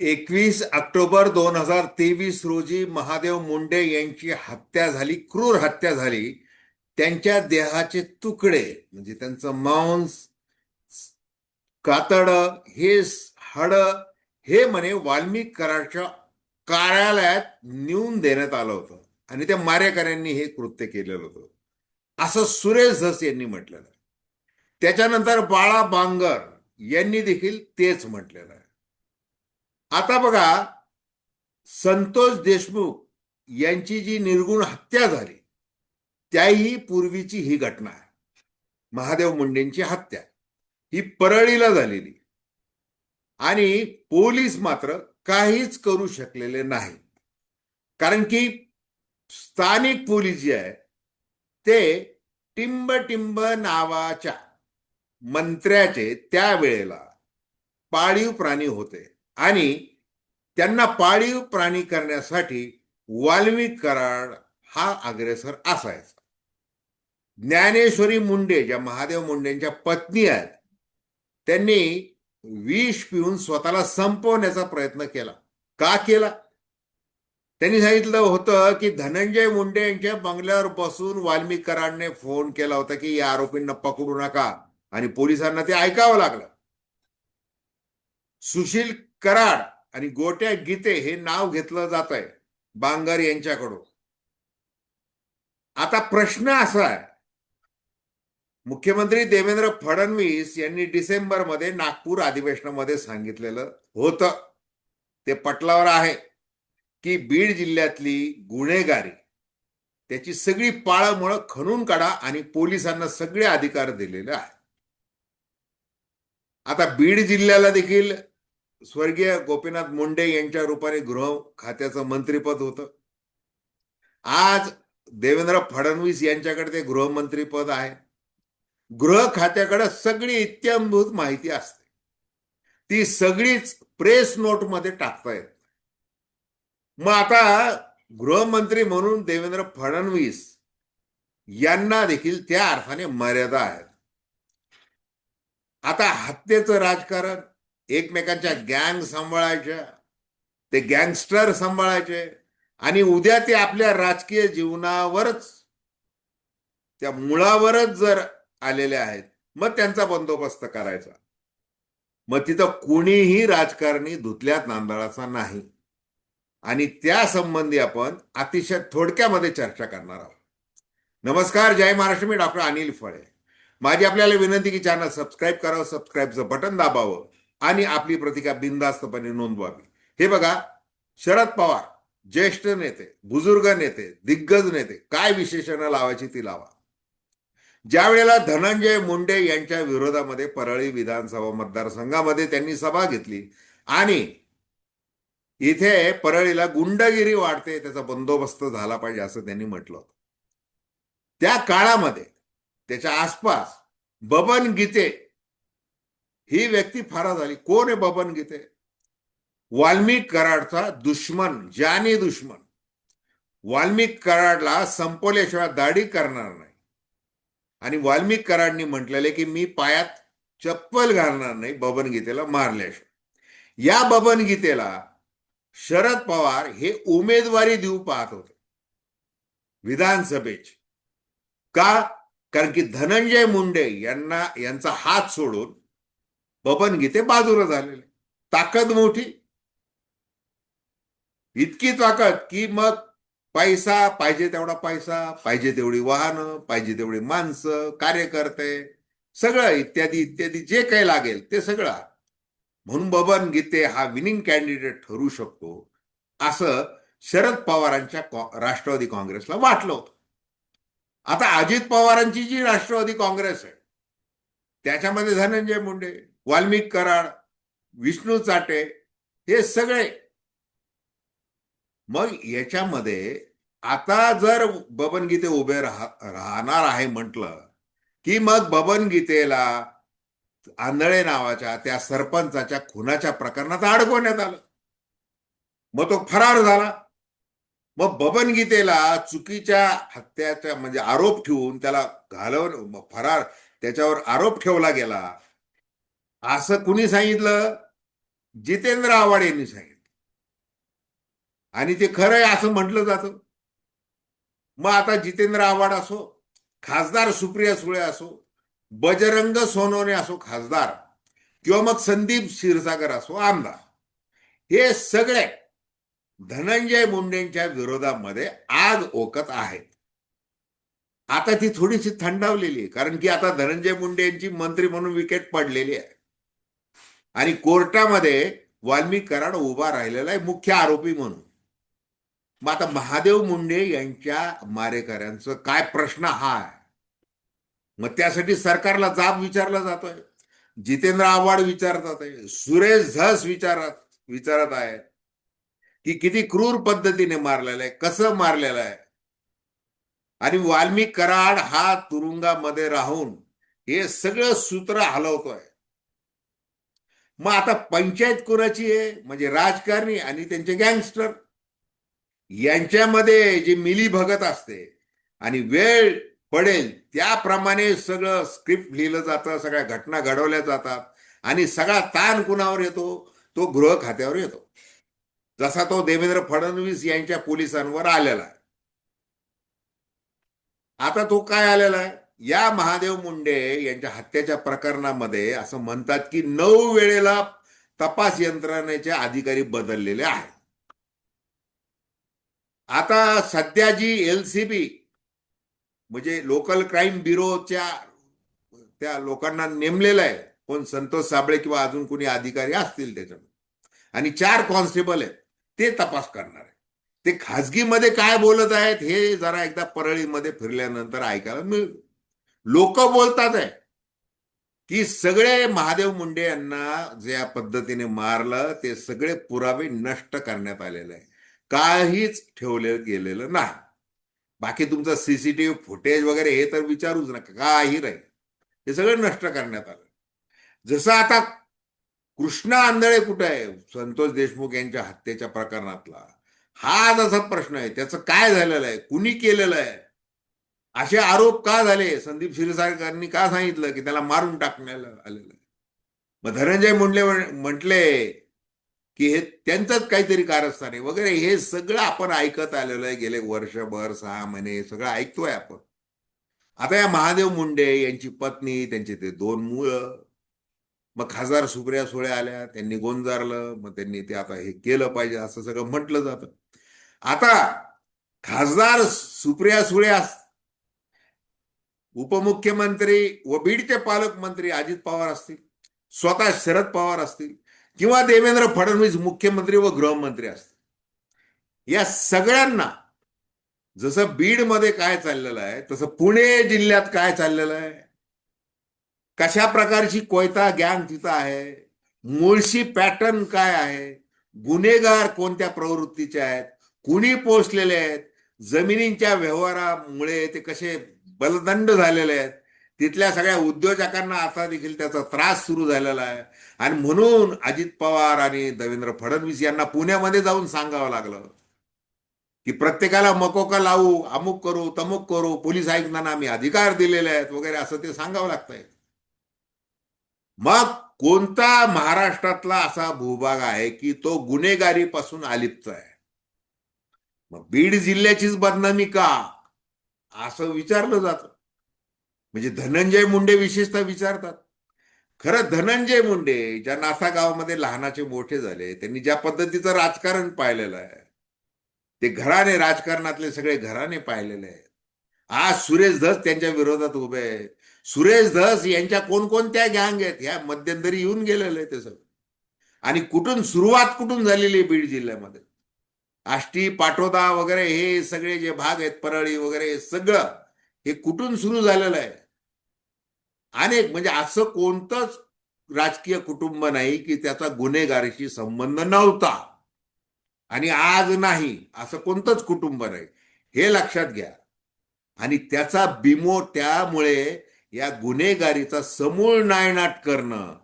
एकवीस ऑक्टोबर दोन हजार तेवीस रोजी महादेव मुंडे यांची हत्या झाली क्रूर हत्या झाली. त्यांच्या देहाचे तुकडे म्हणजे त्यांचं मांस कातड हे हाड हे म्हणे वाल्मिक कराडच्या कार्यालयात नेऊन देण्यात आलं होतं. आणि त्या मारेकऱ्यांनी हे कृत्य केलेलं होतं. असं सुरेश धस यांनी म्हटलेलं आहे. त्याच्यानंतर बाळा बांगर यांनी देखील तेच म्हटलेलं आहे. आता बघा संतोष देशमुख यांची जी निर्गुण हत्या झाली त्याही पूर्वीची ही घटना आहे. महादेव मुंडेंची हत्या. ही परळीला झालेली. आणि पोलीस मात्र काहीच करू शकलेले नाही. कारण की स्थानिक पोलीस जे आहे ते टिंब टिंब नावाच्या मंत्र्याचे त्यावेळेला पाळीव प्राणी होते. आणि त्यांना पाळीव प्राणी करण्यासाठी वाल्मिक कराड हा अग्रेसर असायचा. ज्ञानेश्वरी मुंडे ज्या महादेव मुंडेंच्या पत्नी आहेत त्यांनी विष पिऊन स्वतःला संपवण्याचा प्रयत्न केला. का केला? त्यांनी सांगितलं होतं की धनंजय मुंडे यांच्या बंगल्यावर बसून वाल्मिक कराडने फोन केला होता की या आरोपींना पकडू नका आणि पोलिसांना ते ऐकावं लागलं. सुशील कराड आणि गोट्या गीते हे नाव घेतलं जात आहे बांगर यांच्याकडून. आता प्रश्न असा आहे. मुख्यमंत्री देवेंद्र फडणवीस यांनी डिसेंबरमध्ये नागपूर अधिवेशनामध्ये सांगितलेलं होतं. ते पटलावर आहे की बीड जिल्ह्यातली गुन्हेगारी त्याची सगळी पाळमुळं खणून काढा आणि पोलिसांना सगळे अधिकार दिलेले आहेत. आता बीड जिल्ह्याला देखील स्वर्गीय गोपीनाथ मुंडे यांच्या रूपाने गृह खात्याचं मंत्रीपद होतं. आज देवेंद्र फडणवीस यांच्याकडे ते गृहमंत्रीपद आहे. गृह खात्याकडे सगळी इत्यंभूत माहिती असते. ती सगळीच प्रेस नोटमध्ये टाकता येत. मग आता गृहमंत्री म्हणून देवेंद्र फडणवीस यांना देखील त्या अर्थाने मर्यादा आहेत. आता हत्येचं राजकारण एकमेकांच्या गँग सांभाळायच्या ते गँगस्टर सांभाळायचे आणि उद्या ते आपल्या राजकीय जीवनावरच त्या मुळावरच जर आलेले आहेत मग त्यांचा बंदोबस्त करायचा. मग तिथं कोणीही राजकारणी धुतल्यात नांदळाचा नाही. आणि त्या संबंधी आपण अतिशय थोडक्यामध्ये चर्चा करणार आहोत. नमस्कार जय महाराष्ट्र मी डॉक्टर अनिल फळे. माझी आपल्याला विनंती की चॅनल सबस्क्राईब करावं सबस्क्राईबचं बटन दाबावं. आणि आपली प्रतिका बिनधास्तपणे नोंदवावी. हे बघा शरद पवार ज्येष्ठ नेते बुजुर्ग नेते दिग्गज नेते काय विशेषणं लावायची ती लावा. ज्या वेळेला धनंजय मुंडे यांच्या विरोधामध्ये परळी विधानसभा मतदारसंघामध्ये त्यांनी सभा घेतली आणि इथे परळीला गुंडगिरी वाढते त्याचा बंदोबस्त झाला पाहिजे असं त्यांनी म्हटलं होतं. त्या काळामध्ये त्याच्या आसपास बबन गीते ही व्यक्ती फारा झाली. कोण आहे बबन गीते? वाल्मिक कराडचा दुश्मन जानी दुश्मन. वाल्मिक कराडला संपवल्याशिवाय दाढी करणार नाही. आणि वाल्मिक कराडनी म्हटलेले की मी पायात चप्पल घालणार नाही बबन गीतेला मारल्याशिवाय. या बबन गीतेला शरद पवार हे उमेदवारी देऊ पाहत होते. विधानसभेची. का? कारण की धनंजय मुंडे यांना यांचा हात सोडून बबन गीते बाजूला झालेले. ताकद मोठी. इतकी ताकद की मग पैसा पाहिजे तेवढा पैसा पाहिजे तेवढी वाहनं पाहिजे तेवढी माणसं कार्यकर्ते सगळं इत्यादी इत्यादी जे काही लागेल ते सगळं. म्हणून बबन गीते हा विनिंग कॅन्डिडेट ठरू शकतो असं शरद पवारांच्या राष्ट्रवादी काँग्रेसला वाटलं होतं. आता अजित पवारांची जी राष्ट्रवादी काँग्रेस आहे त्याच्यामध्ये धनंजय मुंडे वाल्मिक कराड विष्णू चाटे हे सगळे. मग याच्यामध्ये आता जर बबन गीते उभे राह राहणार आहे म्हटलं की मग बबन गीतेला आंधळे नावाच्या त्या सरपंचाच्या खुनाच्या प्रकरणात अडकवण्यात आलं. मग तो फरार झाला. मग बबन गीतेला चुकीच्या हत्याचा म्हणजे आरोप ठेवून त्याला घालवून फरार त्याच्यावर आरोप ठेवला गेला. असं कुणी सांगितलं? जितेंद्र आव्हाड यांनी सांगितलं. आणि ते खरं आहे असं म्हटलं जातं. मग आता जितेंद्र आव्हाड असो खासदार सुप्रिया सुळे असो बजरंग सोनवणे असो खासदार किंवा मग संदीप क्षीरसागर असो आमदार हे सगळे धनंजय मुंडेंच्या विरोधामध्ये आग ओकत आहेत. आता ती थोडीशी थंडावलेली आहे कारण की आता धनंजय मुंडे यांची मंत्री म्हणून विकेट पडलेली आहे. आणि कोर्टामध्ये वाल्मी कराड उभा राहिलेला आहे मुख्य आरोपी म्हणून. मग आता महादेव मुंडे यांच्या मारेकऱ्यांचं काय प्रश्न हा आहे? मग त्यासाठी सरकारला जाब विचारला जातोय जितेंद्र आव्हाड विचारतात आहे सुरेश झस विचारत विचारत आहेत की किती क्रूर पद्धतीने मारलेलं आहे कसं मारलेलं आहे? आणि वाल्मी कराड हा तुरुंगामध्ये राहून हे सगळं सूत्र हलवतोय. मग आता पंचायत कुणाची आहे? म्हणजे राजकारणी आणि त्यांचे गँगस्टर. यांच्यामध्ये जी मिली भगत असते आणि वेळ पडेल त्याप्रमाणे सगळं स्क्रिप्ट लिहिलं जातं सगळ्या घटना घडवल्या जातात आणि सगळा ताण कुणावर येतो? तो गृह खात्यावर येतो. जसा तो देवेंद्र फडणवीस यांच्या पोलिसांवर आलेला आहे. आता तो काय आलेला आहे? या महादेव मुंडे यांच्या हत्येच्या प्रकरणामध्ये असं म्हणतात की नऊ वेळेला तपास यंत्रणेचे अधिकारी बदललेले आहेत. आता सध्या जी एल सी बी म्हणजे लोकल क्राईम ब्युरोच्या त्या लोकांना नेमलेलं आहे कोण संतोष साबळे किंवा अजून कोणी अधिकारी असतील त्याच्यामध्ये आणि चार कॉन्स्टेबल आहेत ते तपास करणार आहे ते खाजगीमध्ये काय बोलत आहेत हे जरा एकदा परळीमध्ये फिरल्यानंतर ऐकायला मिळतं लोक बोलतात आहे. की सगळे महादेव मुंडे यांना ज्या पद्धतीने मारलं ते सगळे पुरावे नष्ट करण्यात आलेले आहे. काहीच ठेवले गेलेलं नाही. बाकी तुमचं सीसीटीव्ही फुटेज वगैरे हे तर विचारूच नका. काही राहील हे सगळं नष्ट करण्यात आलं. जसं आता कृष्णा आंधळे कुठं आहे? संतोष देशमुख यांच्या हत्येच्या प्रकरणातला. हा जसा प्रश्न आहे. त्याचं काय झालेलं आहे? कुणी केलेलं आहे? असे आरोप का झाले? संदीप क्षीरसागरांनी का सांगितलं की त्याला मारून टाकण्याला आलेलं मग धनंजय मुंडले म्हटले की हे त्यांचंच काहीतरी कारस्थान आहे. वगैरे हे सगळं आपण ऐकत आलेलं आहे. गेले वर्षभर सहा महिने सगळं ऐकतोय आपण. आता या महादेव मुंडे यांची पत्नी त्यांचे ते दोन मुलं मग खासदार सुप्रिया सुळे आल्या त्यांनी गोंजारलं मग त्यांनी ते आता हे केलं पाहिजे असं सगळं म्हटलं जातं. आता खासदार सुप्रिया सुळे उपमुख्यमंत्री व बीडचे पालकमंत्री अजित पवार असतील स्वतः शरद पवार असतील किंवा देवेंद्र फडणवीस मुख्यमंत्री व गृहमंत्री असतील. या सगळ्यांना जसं बीडमध्ये काय चाललेलं आहे तसं पुणे जिल्ह्यात काय चाललेलं आहे कशा प्रकारची कोयता गँग तिथं आहे मुळशी पॅटर्न काय आहे गुन्हेगार कोणत्या प्रवृत्तीचे आहेत कुणी पोचलेले आहेत जमिनींच्या व्यवहारामुळे ते कसे बलदंड झालेले आहेत. तिथल्या सगळ्या उद्योजकांना आता देखील त्याचा त्रास सुरू झालेला आहे. आणि म्हणून अजित पवार आणि देवेंद्र फडणवीस यांना पुण्यामध्ये जाऊन सांगावं लागलं. की प्रत्येकाला मकोका लावू अमुक करू तमुक करू पोलीस आयुक्तांना आम्ही अधिकार दिलेले आहेत वगैरे असं ते सांगावं लागतंय. मग कोणता महाराष्ट्रातला असा भूभाग आहे की तो गुन्हेगारीपासून अलिप्त आहे? मग बीड जिल्ह्याचीच बदनामी का? असं विचारलं जातं. म्हणजे धनंजय मुंडे विशेषतः विचारतात. खरं धनंजय मुंडे ज्या नासा गावामध्ये लहानाचे मोठे झाले त्यांनी ज्या पद्धतीचं राजकारण पाहिलेलं आहे ते घराने राजकारणातले सगळे घराने पाहिलेले आहेत. आज सुरेश धस त्यांच्या विरोधात उभे आहे. सुरेश धस यांच्या कोणकोणत्या गँग आहेत ह्या मध्यंतरी येऊन गेलेले ते सगळं. आणि कुठून सुरुवात कुठून झालेली आहे बीड जिल्ह्यामध्ये? आष्टी पाटोदा वगैरे हे सगळे जे भाग आहेत परळी वगैरे हे सगळं हे कुठून सुरू झालेलं आहे? अनेक म्हणजे असं कोणतंच राजकीय कुटुंब नाही की त्याचा गुन्हेगारीशी संबंध नव्हता. आणि आज नाही असं कोणतंच कुटुंब नाही. हे लक्षात घ्या. आणि त्याचा बिमो त्यामुळे या गुन्हेगारीचा समूळ नायनाट करणं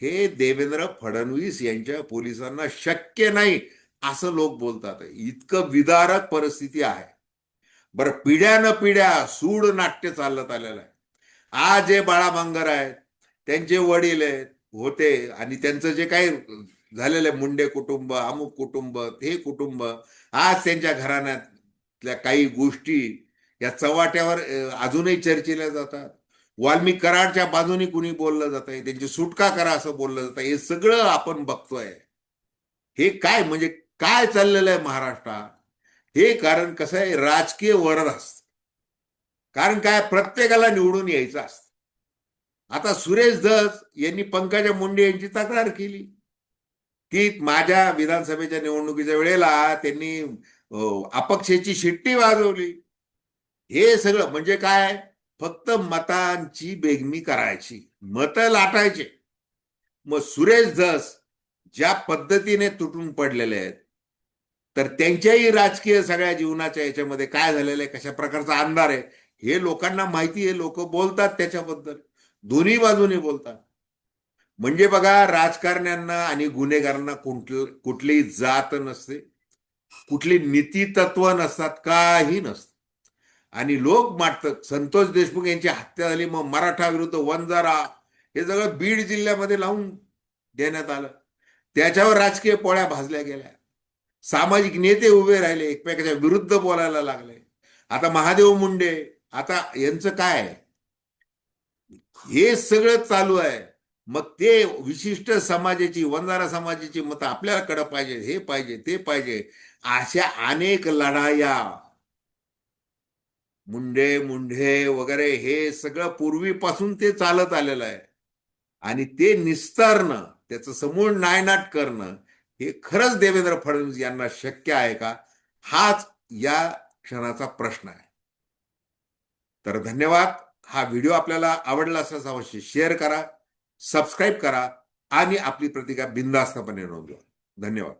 हे देवेंद्र फडणवीस यांच्या पोलिसांना शक्य नाही. असं लोक बोलतात. इतकं विदारक परिस्थिती आहे. बरं पिढ्यानं पिढ्या सूड नाट्य चालत आलेलं आहे. आज जे बाळा आहेत त्यांचे वडील आहेत होते आणि त्यांचं जे काही झालेलं आहे मुंडे कुटुंब अमुक कुटुंब हे कुटुंब आज त्यांच्या घराण्यातल्या काही गोष्टी या चव्हाट्यावर अजूनही चर्चेल्या जातात. वाल्मिक कराडच्या बाजूने कुणी बोललं जात आहे त्यांची सुटका करा असं बोललं जातं. हे सगळं आपण बघतोय. हे काय म्हणजे काय चाललेलं आहे महाराष्ट्रात? हे कारण कसं आहे राजकीय वरद असत. कारण काय? प्रत्येकाला निवडून यायचं असतं. आता सुरेश धस यांनी पंकजा मुंडे यांची तक्रार केली. की माझ्या विधानसभेच्या निवडणुकीच्या वेळेला त्यांनी अपक्षेची शिट्टी वाजवली. हे सगळं म्हणजे काय? फक्त मतांची बेगमी करायची. मतं लाटायचे. मग सुरेश धस ज्या पद्धतीने तुटून पडलेले आहेत तर त्यांच्याही राजकीय सगळ्या जीवनाच्या याच्यामध्ये काय झालेलं आहे कशा प्रकारचा अंधार आहे हे लोकांना माहिती आहे. लोक बोलतात त्याच्याबद्दल. दोन्ही बाजूने बोलतात. म्हणजे बघा राजकारण्यांना आणि गुन्हेगारांना कुठल कुठलीही जात नसते. कुठली नीती तत्व नसतात काही नसतं. आणि लोक मांडतात संतोष देशमुख यांची हत्या झाली मग मराठा विरुद्ध वंजारा हे सगळं बीड जिल्ह्यामध्ये लावून देण्यात आलं. त्याच्यावर राजकीय पोळ्या भाजल्या गेल्या. सामाजिक नेते उभे राहिले एकमेकाच्या विरुद्ध बोलायला लागले. आता महादेव मुंडे आता यांचं काय? हे सगळं चालू आहे. मग ते विशिष्ट समाजाची वंजारा समाजाची मतं आपल्याकडे पाहिजे हे पाहिजे ते पाहिजे अशा अनेक लढाया. मुंडे मुंडे वगैरे हे सगळं पूर्वीपासून ते चालत आलेलं आहे. आणि ते निस्तारणं त्याचं समूळ नायनाट करणं हे खरंच देवेंद्र फडणवीस यांना शक्य आहे का? हाच या क्षणाचा प्रश्न आहे. तर धन्यवाद. हा व्हिडिओ आपल्याला आवडला असल्यास अवश्य शेअर करा सबस्क्राईब करा आणि आपली प्रतिक्रिया बिनधास्तपणे नोंदवा. धन्यवाद.